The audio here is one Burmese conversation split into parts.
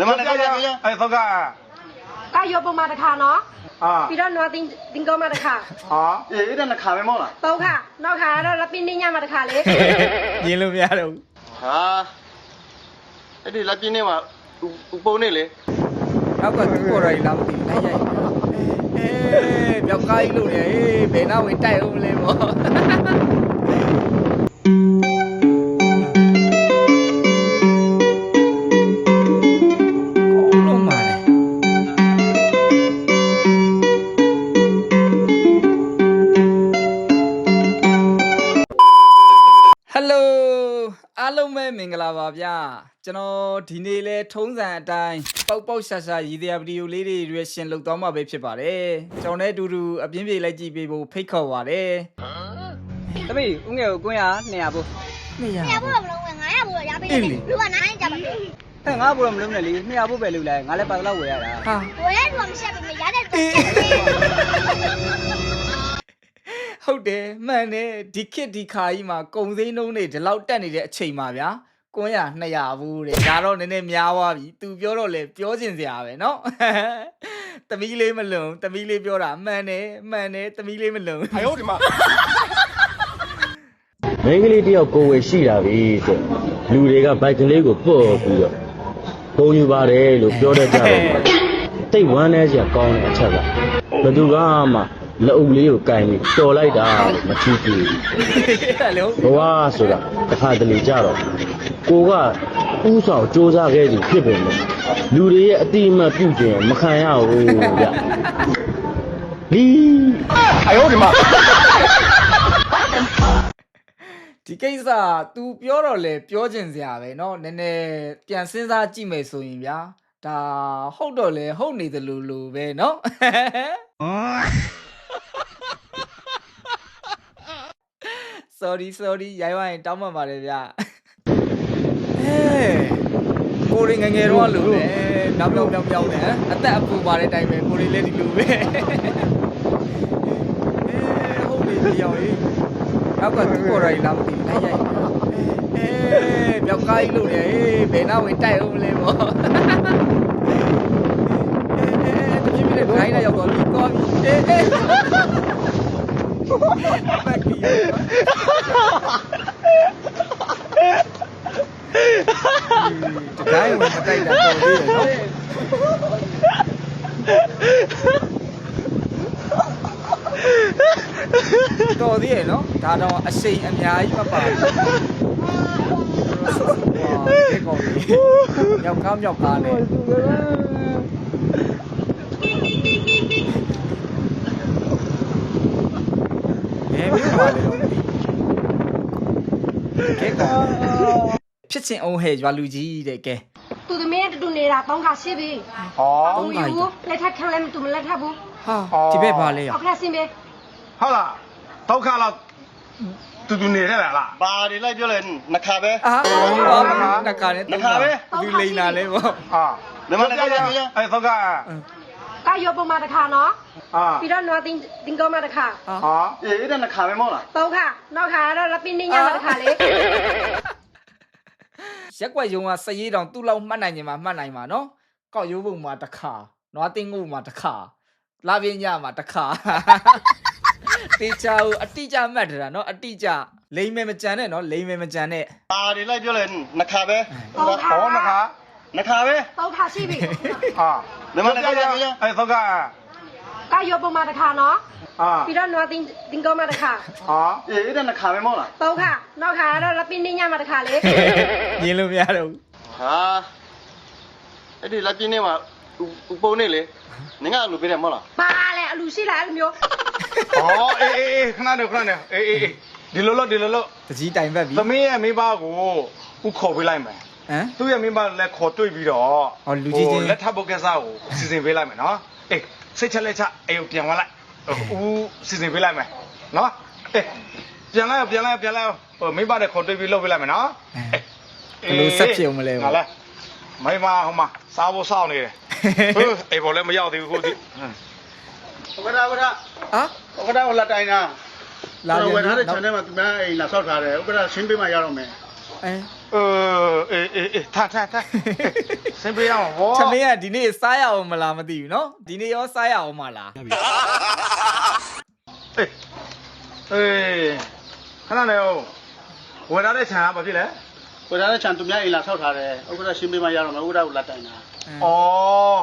ဒီမှာလည်းကြောက်ကြရအဲ့သောက်ကကာယောပုံမှာတစ်ခါနော်အာပြီးတော့နွားတင်းတင်းကောမှာတစ်ခါဟာအေးအဲ့ဒါနှစ်ခါပဲမဟုတ်လားသုံးခါနောက်ခါကတော့လက်ပင်းနှင်းညမှာတစ်ခါလေညင်လို့မရတော့ဘူးဟာအဲ့ဒီလက်ပြင်းနေမှာဥပုံနေလေနောက်ကသူ့ပေါ်တော်ကြီးလာမသိဘူးလိုက်ရိုက်အေးပြောက်ကားကြီးလို့လေအေးဘယ်နောက်ဝင်တိုက်အောင်မလဲပေါ့ လုံးပဲမင်္ဂလာပါဗျာကျွန်တော်ဒီနေ့လဲထုံးစံအတိုင်းပေါက်ပေါက်ရှာရှာရည်တရားဗီဒီယိုလေးတွေရွေးရှင်လုပ်သွားမှာပဲဖြစ်ပါတယ်ကျွန်တော်နဲ့အတူတူအပြင်းပြေလိုက်ကြည့်ပေးဖို့ဖိတ်ခေါ်ပါတယ်သမီးဦးငယ်ကိုကွင်းရ200ပို့နှစ်ရရဖို့တော့မလုံးဝင်900ဘူးတော့ရပေးတယ်လူကနိုင်ကြပါဘူးဟဲ့ငါပို့တော့မလုံးနဲ့လေ200ပို့ပဲလုပ်လိုက်ငါလည်းပါတော့ဝယ်ရတာဟာဝယ်ရလူကမရှိပါဘူးရတဲ့တော့ချက်တယ် ဟုတ်တယ်မှန်တယ်ဒီခေတ်ဒီခါကြီးမှာကုံစိမ်းနှုံးတွေဒီလောက်တက်နေတဲ့အချိန်မှာဗျာကွန်းရ200ဘူးတဲ့ဒါတော့နည်းနည်းများသွားပြီ तू ပြောတော့လေပြောကျင်စရာပဲเนาะ သမီးလေးမလုံသမီးလေးပြောတာမှန်တယ်မှန်တယ်သမီးလေးမလုံ အယောဒီမှာ မိန်းကလေးတယောက်ကိုယ်ဝယ်ရှိတာပဲတဲ့လူတွေကဘိုက်ကလေးကိုပုတ်ပြီးတော့ပုံယူပါတယ်လို့ပြောတတ်ကြတယ်တိတ်ဝမ်းနေစရာကောင်းတဲ့အချက်ကဘယ်သူကမှ လက်အုပ်လေးကိုကင်ပြီးတော်လိုက်တာလို့မထီးဘူး ဟယ်လို ဘဝဆိုတာတစ်ခါတလေကြတော့ကိုကဥဆောင်စ조사ခဲ့သူဖြစ်ပေမဲ့လူတွေရဲ့အတိအမှတ်ပြုခြင်းမခံရဘူးဗျလီ အယောဒီမှာ ဒီကိစ္စ तू ပြောတော့လေပြောကျင်စရာပဲเนาะနည်းနည်းပြန်စဉ်းစားကြည့်မယ်ဆိုရင်ဗျာဒါဟုတ်တော့လေဟုတ်နေသလိုလိုပဲเนาะ sorry sorry ရိုင်းဝိုင်းတောင်းပန်ပါတယ်ဗျအဲကိုရငယ်ငယ်တော့လို့လေနောက်ပြောင်ပြောင်ပြောင်နေအသက်အပူပါတဲ့အတိုင်းပဲကိုရလည်းဒီလိုပဲအဲဟုတ်ပြီပြောင်းရေးနောက်ကသူ့ပေါ်တော်ကြီးလာမသိဘူးလိုက်ရိုက်အဲပြောက်ကားကြီးလို့လေဘယ်နောက်ဝင်တိုက်အောင်မလဲပေါ့အဲတပြင်းပြင်းနဲ့ဒိုင်းလာရောက်တော့ပြီးသွားပြီအေးအေးဘက်ကြီး တတိုင်းဝင်မတိုက်တာတော်သေးတယ်နော်တော်သေးရဲ့နော်ဒါတော့အစိမ်အများကြီးမပါဘူးကဲကောင်းပြီရောက်ကားမြောက်ကားနဲ့ ဘယ်မျိုးပါလဲတော့မသိကဲကောင်းဖြစ်ချင်းအောင်ဟဲ့ရွာလူကြီးတဲ့ကဲသူသမီးကတူနေတာသုံးခါရှင်းပြီဟောသုံးခါကြီးဘူးလက်ထပ်ခံလဲမတူမလက်ထပ်ဘူးဟာဒီဘက်ပါလဲရောအောက်ခါရှင်းပြီဟုတ်လားဒုက္ခလောက်တူတူနေရလားလားဘာတွေလိုက်ပြောလဲနှစ်ခါပဲအာဘာမှနကာနဲ့နှစ်ခါပဲဒီလိန်နာလဲပေါ့ဟာဒီမှာလည်းကြောက်ကြရအဲ့သောက်က ကာယောပုံမှာတစ်ခါနော်အာပြီးတော့နွားတင်းတင်းကောမှာတစ်ခါဟာအေးအဲ့ဒါနှစ်ခါပဲမဟုတ်လားသုံးခါနောက်ခါကတော့လက်ပင်းနှင်းညမှာတစ်ခါလေရက်ွက်ယုံကစရေးတောင်သူ့လောက်မှတ်နိုင်ခြင်းမှာမှတ်နိုင်မှာနော်ကောက်ရိုးပုံမှာတစ်ခါနွားတင်းငုံမှာတစ်ခါလာပြင်းညမှာတစ်ခါတေချာကိုအတိအကျမှတ်ထားတာနော်အတိအကျလိမ့်မယ်မကြမ်းနဲ့နော်လိမ့်မယ်မကြမ်းနဲ့ဘာတွေလိုက်ပြောလဲနှစ်ခါပဲသုံးခါဟောနခါ နှစ်ခါပဲသုံးခါရှင်းပြီဟာဒီမှာလည်းကြောက်ကြရအဲ့သောက်ကကာယောပုံမှာတစ်ခါနော်အာပြီးတော့နွားတင်းတင်းကောမှာတစ်ခါဟာအေးအဲ့ဒါနှစ်ခါပဲမဟုတ်လားသုံးခါနောက်ခါကတော့လက်ပင်းနှင်းညမှာတစ်ခါလေညင်လို့မရတော့ဘူးဟာအဲ့ဒီလက်ပြင်းနေမှာဥပုံနေလေနင်ကလူပေးတယ်မဟုတ်လားပါလေအလူရှိလားအဲ့လိုမျိုးဟောအေးအေးအေးခဏနေခဏနေအေးအေးအေးဒီလိုလို့ဒီလိုလို့တကြီးတိုင်ဘက်ပြီသမီးရဲ့မိဘကိုဥခေါ်ပေးလိုက်မယ် ဟမ်သူ့ရဲ့မိဘလည်းခေါ်တွေ့ပြီးတော့ဟောလူကြီးချင်းဟိုလက်ထပ်ပုတ်ကစားကိုစီစဉ်ပေးလိုက်မယ်နော်အေးစိတ်ချက်လက်ချက်အေးပြန်ဝင်လိုက်ဦးစီစဉ်ပေးလိုက်မယ်နော်အေးပြန်လိုက်ပြန်လိုက်ပြန်လိုက်ဟိုမိဘနဲ့ခေါ်တွေ့ပြီးလုပ်ပေးလိုက်မယ်နော်ဘယ်လိုဆက်ဖြစ်အောင်မလဲငါလဲမိမဟိုမှာစားဖို့စောင့်နေတယ်ဟိုအေးဘောလည်းမရောက်သေးဘူးကိုဒီဟုတ်ကဲ့ဟုတ်ကဲ့ဟာဟုတ်ကဲ့ဟိုလက်တိုင်းနာလာပြန်ဝယ်ထားတဲ့နောခြံထဲမှာသူများအိမ်လာဆောက်ထားတယ်ဥက္ကဋ္ဌရှင်းပေးမှရတော့မယ် အဲ เออเอเอเอท่าท่าท่าစင်ပေးရအောင်ဗော သမင်းကဒီနေ့စားရအောင်မလားမသိဘူးเนาะဒီနေ့ရောစားရအောင်မလား အေးအေးခဏနေအောင်ဝင်လာတဲ့ခြံကဘာဖြစ်လဲ ကိုသားတဲ့ချန်သူများအိမ်လာဆောက်ထားတယ်ဥက္ကဋ္ဌရှင်းပေးမှရတော့မယ်ဥက္ကဋ္ဌကိုလက်တိုင်တာ ဩ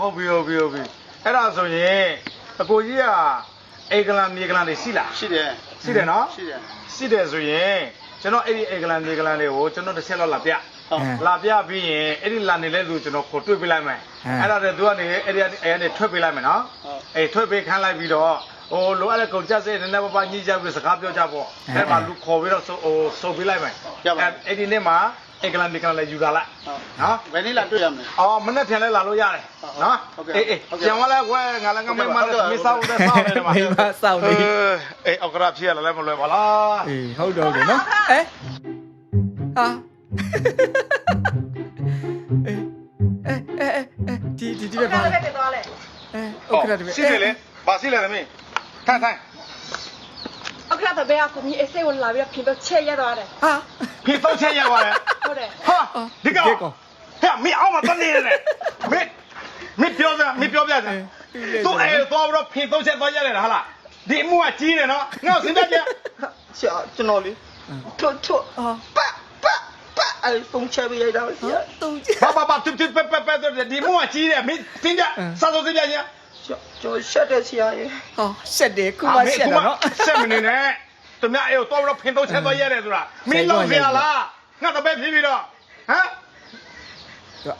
ဟုတ်ပြီဟုတ်ပြီဟုတ်ပြီအဲ့ဒါဆိုရင်အကိုကြီးကအေဂလန်မြေဂလန်တွေရှိလား ရှိတယ် ရှိတယ်နော် ရှိတယ် ရှိတယ်ဆိုရင် ကျွန်တော်အဲ့ဒီအေဂလန်မြေဂလန်တွေကိုကျွန်တော်တစ်ချက်တော့လာပြဟုတ်လာပြပြီးရင်အဲ့ဒီလာနေတဲ့လူကျွန်တော်ခေါ်တွေ့ပေးလိုက်မယ်ဟမ်အဲ့ဒါတည်းသူကနေအဲ့ဒီအဲ့ဒီထွက်ပေးလိုက်မယ်နော်ဟုတ်အေးထွက်ပေးခန်းလိုက်ပြီးတော့ဟိုလိုအပ်တဲ့ကုန်ကြက်စဲနည်းနည်းပါးပါးညှိကြပြီးစကားပြောကြပေါ့အဲ့မှာလူခေါ်ပြီးတော့ဆိုဟိုဆိုပေးလိုက်မယ်အဲ့ဒီနေ့မှာ အင်္ဂလန်မေကန်လည်းယူလာလိုက်နော်ဝယ်နေလာတွေ့ရမယ်အော်မနေ့ပြန်လဲလာလို့ရတယ်နော်အေးအေးပြန်သွားလဲဝဲငါလည်းငမိတ်မလည်းမစားဘူးတဲ့စားနေတယ်မှာမိမစားနေအေးအော်ကရာဖြစ်ရလဲမလွယ်ပါလားအေးဟုတ်တော့တယ်နော်အဲဟာအေးအဲအဲအဲဒီဒီဒီပဲပါလဲအဲအော်ကရာဒီပဲရှိတယ်လေပါရှိလဲသမီးထိုင်ထိုင်အော်ကရာတဘဲကကိုမီအစိတ်ဝင်လာပြီးတော့ဖြေတော့ချက်ရသွားတယ်ဟာဖြေတော့ချက်ရသွားတယ် ဟုတ်တယ်ဟာဒီကောင်ဟဲ့မင်းအောင်မပတ်နေနဲ့မင်းမင်းပြောစမ်းမင်းပြောပြစမ်းသူ့အဲသွားပြီးတော့ဖင်သုံးချက်သွားရတယ်ဟာလားဒီအမှုကကြီးတယ်နော်ငါ့ကိုစဉ်းစားကြဆရာကျွန်တော်လေထွတ်ထွတ်ပတ်ပတ်ပတ်အဲသုံးချက်ပြလိုက်တာဆရာသုံးချက်ဘာဘာဘာတူတူပတ်ပတ်ပတ်ဒီမှုကကြီးတယ်မင်းစဉ်းစားစာစုံစဉ်းစားကြကျော်ရှက်တယ်ဆရာရေဟောရှက်တယ်ခုမှရှက်တော့နော်ရှက်မနေနဲ့သူများအဲကိုသွားပြီးတော့ဖင်သုံးချက်သွားရတယ်ဆိုတာမင်းလောက်ဆရာလား ငါတော့ပဲဖြစ်ပြီးတော့ဟမ်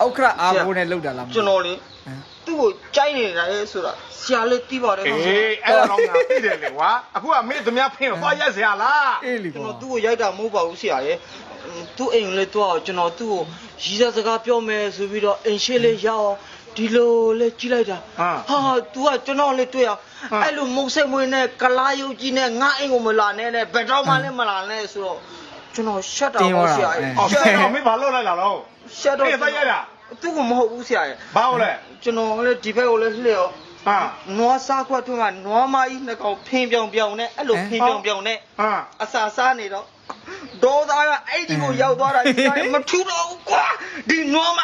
ဥက္ကဋ္ဌအာဘိုးနဲ့လောက်တာလားကျွန်တော်လေးသူ့ကိုကြိုက်နေတာလေဆိုတာဆရာလေးတီးပါတယ်အေးဟုတ်ဆရာအဲ့ဒါတော့ငါသိတယ်လေကွာအခုကမင်းသူများဖင်ကိုသွားရက်စရာလားအေးလီကျွန်ကွာတော်သူ့ကိုရိုက်တာမဟုတ်ပါဘူးဆရာရေသူ့အိမ်လေးတော့ကျွန်တော်သူ့ကိုရီးစားစကားပြောမယ်ဆိုပြီးတော့အိမ်ရှိလေးရောက်အောင်ဒီလိုလေးကြည့်လိုက်တာဟာ तू ကကျွန်တော်လေးတွေ့အောင်အဲ့လိုမုတ်စိတ်မွေးနဲ့ကလာယုတ်ကြီးနဲ့ငါအိမ်ကိုမလာနဲ့နဲ့ဘယ်တော့မှလည်းမလာနဲ့ဆိုတော့ ကျွန်တော်ရှက်တာပေါ့ဆရာရေအော်ရှက်တော့မင်းဘာလုပ်လိုက်လာတော့ရှက်တော့အေးသွားရိုက်တာသူ့ကိုမဟုတ်ဘူးဆရာရေဘာဟုတ်လဲကျွန်တော်လည်းဒီဘက်ကိုလည်းလှည့်ရောဟာနွားစားခွက်ထွန်းကနွားမကြီးနှစ်ကောင်ဖင်းပြောင်ပြောင်နဲ့အဲ့လိုဖင်းပြောင်ပြောင်နဲ့ဟာအစာစားနေတော့ဒေါသကအဲ့ဒီကိုရောက်သွားတာဒီကမထူတော့ဘူးကွာဒီနွားမ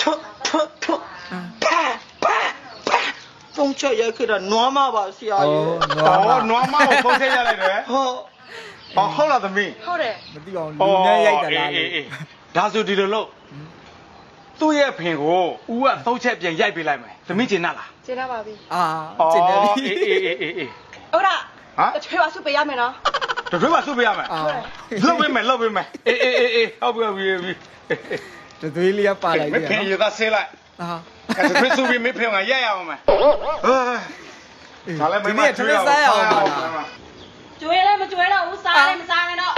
ထွတ်ထွတ်ထွတ်ပါပါပါဖုန်းချက်ရိုက်ခဲ့တာနွားမပါဆရာအော်ကြီးနွားမအော်နွားမကိုဖုန်းချက်ရလိုက်တယ်ဟော ဟောဟုတ်လားသမီးဟုတ်တယ်မသိအောင်လူနဲ့ရိုက်တာလားအေးလေအေးအေးဒါဆိုဒီလိုလို့သူ့ရဲ့ဖင်ကိုဦးကသုံးချက်ပြန်ရိုက်ပေးလိုက်မယ်သမီးကျင်နာလားကျင်းလာပါပြီအာကျင်တယ်ပြီအေးအေးအေးအေးအေးဥက္ကဋ္ဌဟမ်တစ်ထွေးပါစုပေးရမယ်နော်တတွဲမှာဆုပ်ပေးရမယ်အာလှုပ်ပေးမယ်လှုပ်ပေးမယ်အေးအေးအေးအေးဟုတ်ပြီဟုတ်ပြီဟုတ်ပြီတသွေးလေးကပါလိုက်မပြီဖင်ရနော်သားဆေးလိုက်အာအဲ့ဒါဆုပ်ပြီးမဖင်ကရက်ရအောင်မယ်ဒါလည်းမဒီမနေ့ထမင်းစားရအောင်ပါလား ကျွေးလည်းမကျွေးတော့ဘူးစားလည်းမစားနဲ့တော့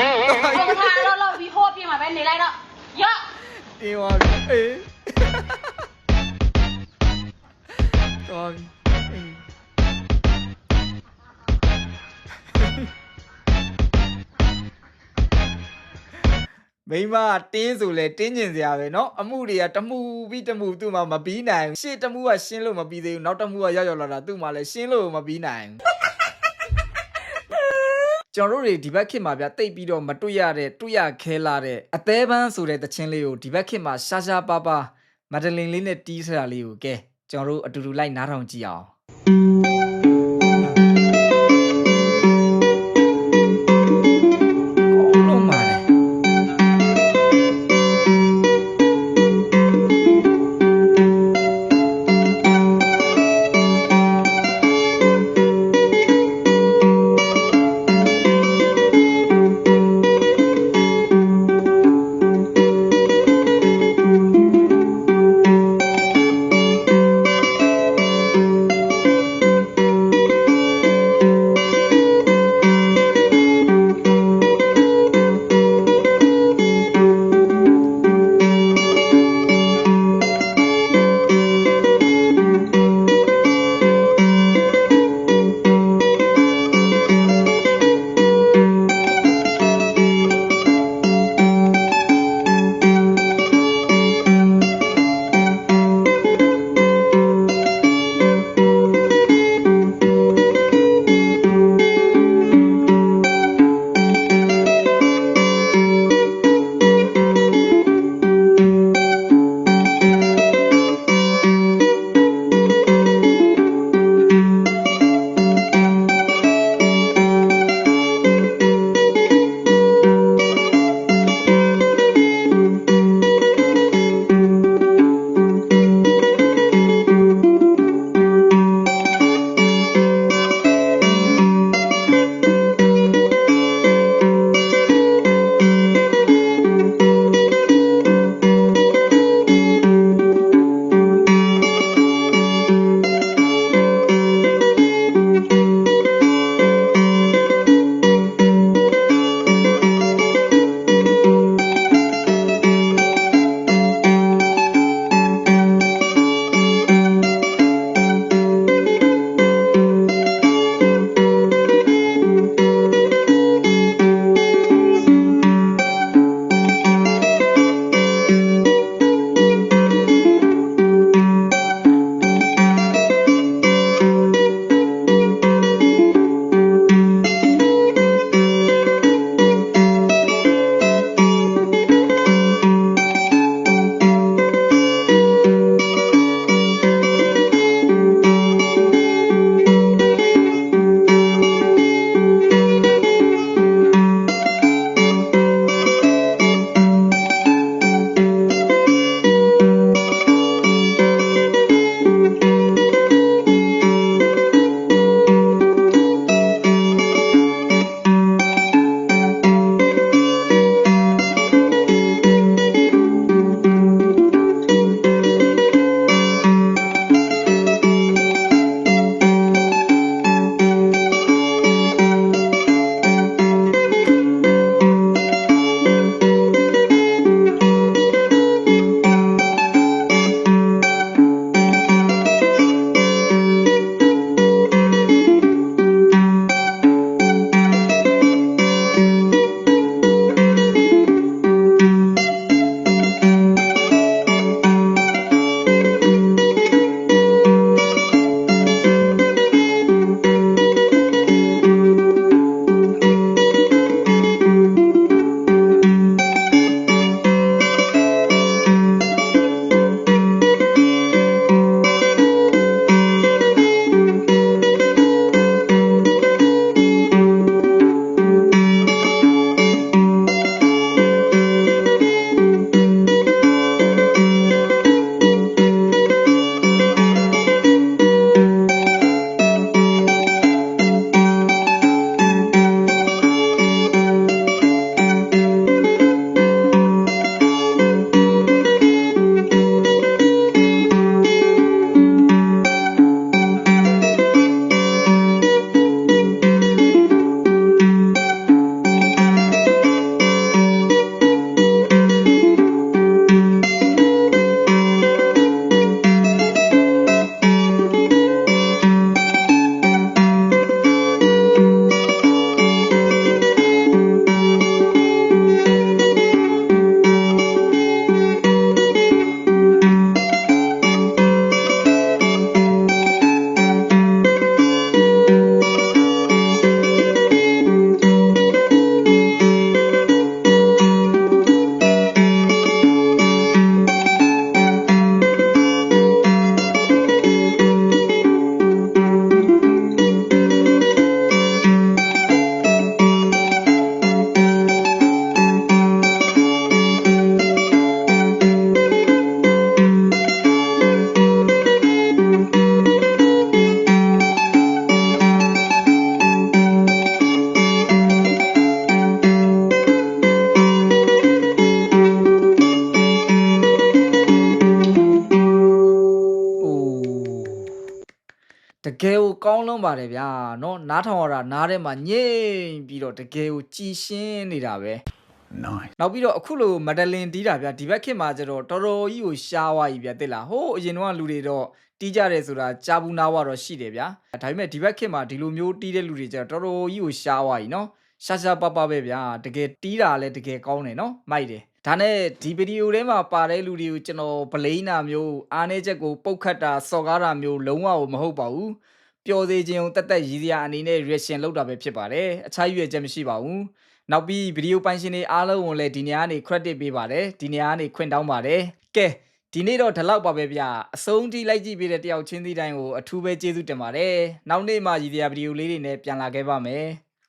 ဘုံထားတော့လောက်ပြီးဟိုးပြမှာပဲနေလိုက်တော့ရော့ တင်းသွားပြီအေးတော်ပြီအေးမိမတင်းဆိုလဲတင်းကျင်စရာပဲเนาะအမှုတွေကတမှုပြီးတမှုသူ့မှာမပြီးနိုင်ဘူးရှေ့တမှုကရှင်းလို့မပြီးသေးဘူးနောက်တမှုကရောက်ရောက်လာတာသူ့မှာလဲရှင်းလို့မပြီးနိုင်ဘူး ကျွန်တော်တို့တွေဒီဘက်ခေတ်မှာဗျတိတ်ပြီးတော့မတွေ့ရတဲ့တွေ့ရခဲလာတဲ့အသေးပန်းဆိုတဲ့တခြင်းလေးကိုဒီဘက်ခေတ်မှာရှာရှာပါပါမဒလင်လေးနဲ့တီးဆရာလေးကိုကဲကျွန်တော်တို့အတူတူလိုက်နားထောင်ကြည့်အောင် ကယ်ကိုကောင်းလွန်းပါတယ်ဗျာเนาะနားထောင်ရတာနားထဲမှာညိမ့်ပြီးတော့တကယ်ကိုကြည်ရှင်းနေတာပဲ Nice. နောက်ပြီးတော့အခုလိုမဒလင်တီးတာဗျာဒီဘက်ခေတ်မှာကျတော့တော်တော်ကြီးကိုရှားသွားပြီဗျာတိလားဟိုးအရင်တော့လူတွေတော့တီးကြတယ်ဆိုတာကြားဘူးနားဝတော့ရှိတယ်ဗျာဒါပေမဲ့ဒီဘက်ခေတ်မှာဒီလိုမျိုးတီးတဲ့လူတွေကျတော့တော်တော်ကြီးကိုရှားသွားပြီနော်ရှားရှားပပပဲဗျာတကယ်တီးတာလည်းတကယ်ကောင်းတယ်နော်မိုက်တယ် ဒါနဲ့ဒီဗီဒီယိုထဲမှာပါတဲ့လူတွေကိုကျွန်တော်ဗလိန်းနာမျိုးအားနေချက်ကိုပုတ်ခတ်တာစော်ကားတာမျိုးလုံးဝမဟုတ်ပါဘူးပျော်စေခြင်းတက်တက်ရည်စရာအနေနဲ့ reaction လုပ်တာပဲဖြစ်ပါတယ်အခြားရွေးချက်မရှိပါဘူးနောက်ပြီးဗီဒီယိုပိုင်ရှင်တွေအားလုံးကိုလည်းဒီနေရာကနေ credit ပေးပါတယ်ဒီနေရာကနေခွင့်တောင်းပါတယ်ကဲဒီနေ့တော့ဒီလောက်ပါပဲဗျအဆုံးထိလိုက်ကြည့်ပေးတဲ့တယောက်ချင်းစီတိုင်းကိုအထူးပဲကျေးဇူးတင်ပါတယ်နောက်နေ့မှရည်ရွယ်ဗီဒီယိုလေးတွေနဲ့ပြန်လာခဲ့ပါမယ်